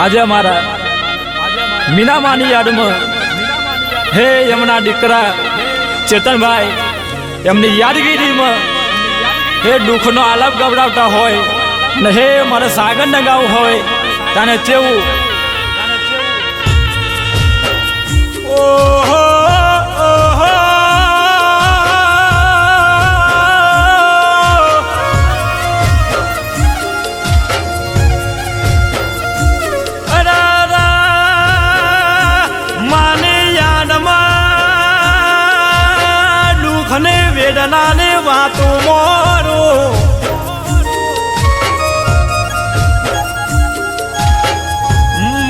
આજે અમારા મીનામાની યાદમાં હે એમના દીકરા ચેતનભાઈ, એમની યાદગીરીમાં હે દુઃખનો આલાપ ગવડાવતા હોય ને હે મારે સાગર નગાવું હોય, તને ઓહો ઓહો! દુઃખ વેદના ને વાતો મોરો.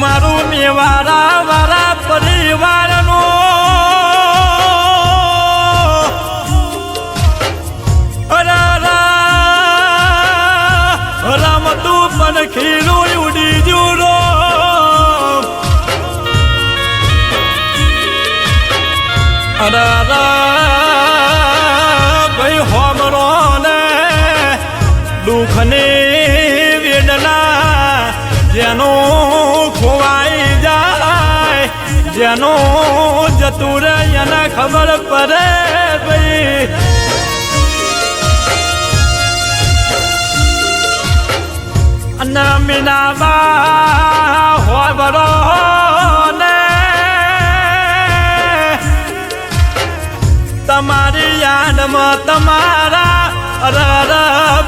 મારું મેવારા વારા પરિવારનો. રમતું પણ ખીલું ઉડી જુરો અરે ભાઈ હોમરો ને જેનો ખોવાઈ જાય જેનો જતું એને ખબર પડે ભાઈ. અને મીનાબા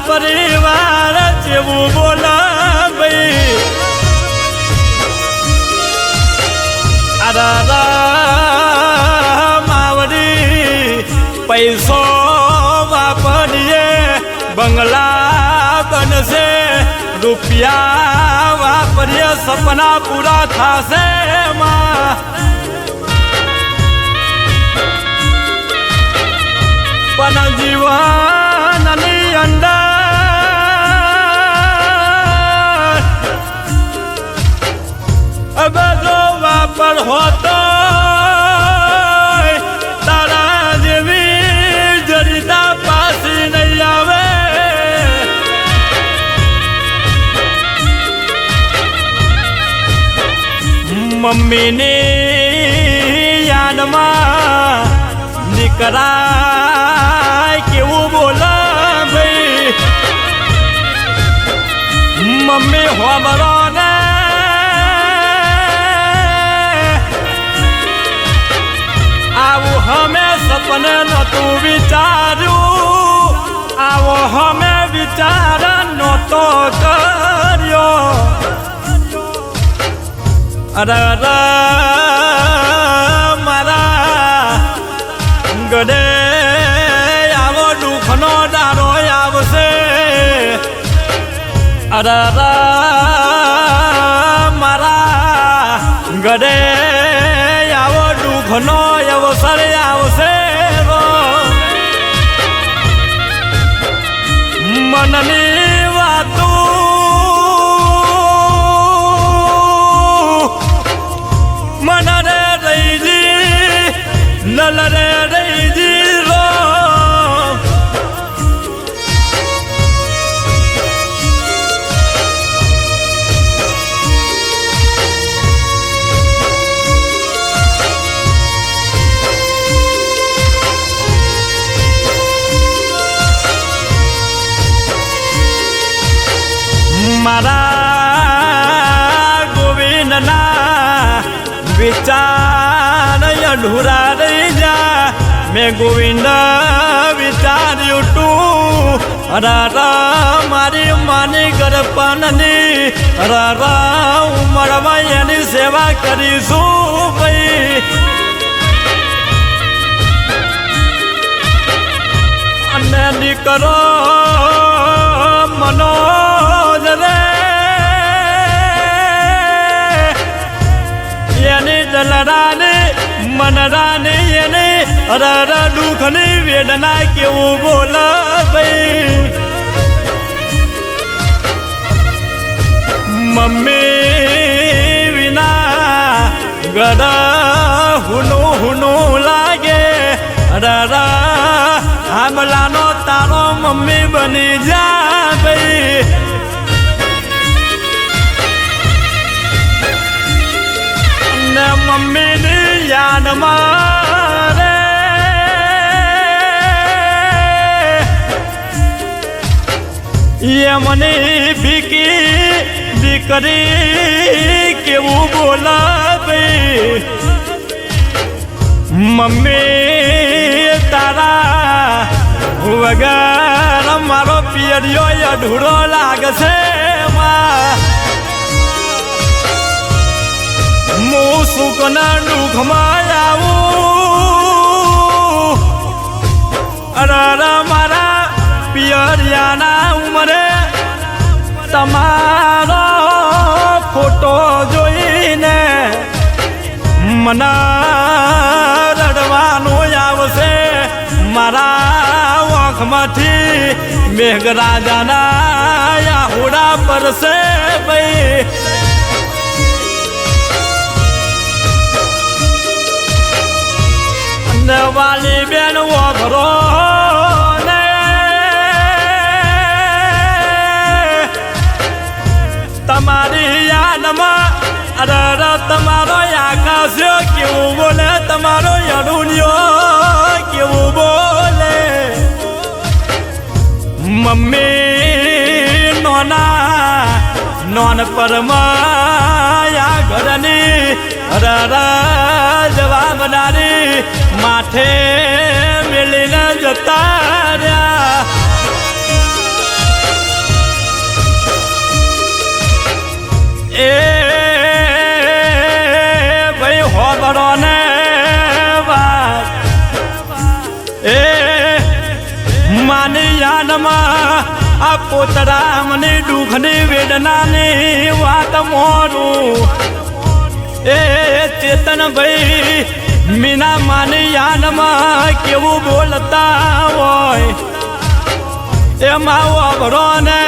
પરિવાર જેવું બોલ ભાઈ અરર માવડી, પૈસો વાપરીએ, બંગલા બનશે, રૂપિયા વાપરીએ, સપના પૂરા થશે પણ જીવનની અંદર બધો વાપર હોતો તારા જેવી જરીતા પાસી નહીં આવે. મમ્મીની યાદમાં દીકરા મમ્મી હોબરો ને આવું હમે સપને નતું વિચાર્યું. આવો હમે વિચાર નતો કર્યો. અરે મારા ગડે અરે અરે મારા ગડે આવો દુઃખનો અવસર આવશે. મનની વાતું મન રે રઈજી નલ રે વિચાર અઢુરા રહી જા મેં ગોવિંદ વિચાર્યું તું. રારા, મારી માની ગરપાનની રારા ઉમરમાં એની સેવા કરીશું ભાઈ. અને દીકરો મનોજ એની મનરાને એને એની અરર દુઃખની વેદના કેવું બોલ ભાઈ. મમ્મી વિના ગડા હુનો હુનો લાગે અરરા આંબલાનો તારો મમ્મી બની જા ભાઈ. મમ્મીની યાદમાં રે એ મને ભીકી દીકરી કેવું બોલાવે? મમ્મી, તારા વગર મારો પિયરિયો અઢૂરો લાગશે માં. હું સુખના દુઃખમાં આવું અરર મારા પિયરિયાના ઉમરે તમારો ફોટો જોઈને મના રડવાનું આવશે. મારા આંખમાંથી મેઘરાજાના આહુડા પરસે ભાઈ. વાલી બેન ઓભરો ને. તમારી યાદમાં અરર તમારો આકાશ કેવું બોલે? તમારો યડુનિયો કેવું બોલે? મમ્મી, નોના, નોન પરમાયા ઘરની અરર જવાબદારી માથે મેલીને જતા રહ્યા. એ ભાઈ હોબરો ને એ માની યાનમાં આ પોતરા મને દુઃખની વેદનાની વાત મોરું. એ ચેતન ભાઈ મીના માની યાનમાં કેવું બોલતા હોય? એમાં વાપરો ને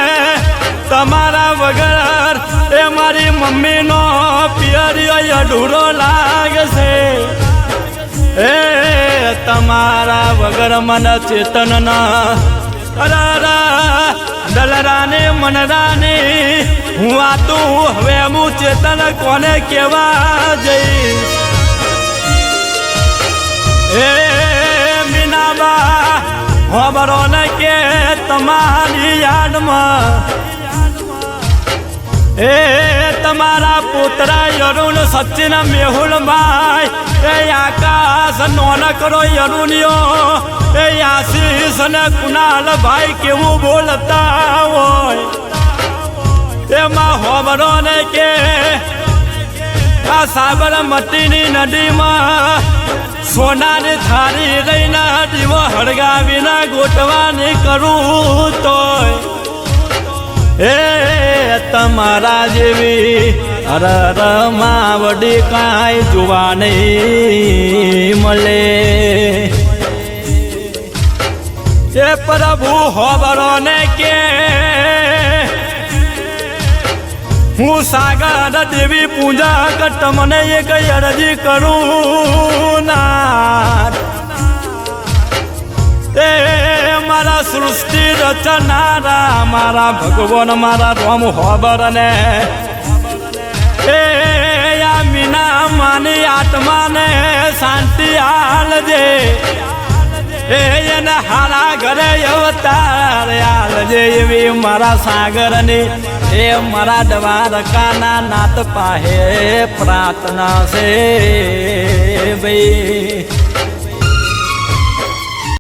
તમારા વગર એ મારી મમ્મીનો પિયરિયો અઢૂરો લાગશે. એ તમારા વગર મન ચેતન ના. દલરાને, મનરાને હું આ તું હવે હું ચેતન કોને કેવા જઈશ? એ મીનાબા ખબરો ને કે તમારી યાદમાં? એ તમારા પુત્ર યરુણ સચિન મેહુલ ભાઈ એ આકાશ નોન કરો યરુણિયો, એ આશીષ ને કુનાલ ભાઈ કેવું બોલતા હોય? એમાં હોબરો ને કે આ સાબરમતીની નદીમાં સોનાની થારી રહીને દીવો હળગાવીને ગોઠવાની કરું તોય. એ તમારા જેવી અર માવડી કાંઈ જોવા નહીં મળે. એ પ્રભુ હોબરો ને કે હું સાગર દેવી પૂજા કટ મને એક અરજી કરું ના એ મારા સૃષ્ટિ રચનારા, મારા ભગવાન મારા રોમ હોબર ને એ આ મીના માની આત્માને શાંતિ આલજે. એ એને હારા ઘરે અવતાર આલજે એવી મારા સાગરની એ મારા દ્વારકાના નાથ પાહે પ્રાર્થના છે ભાઈ.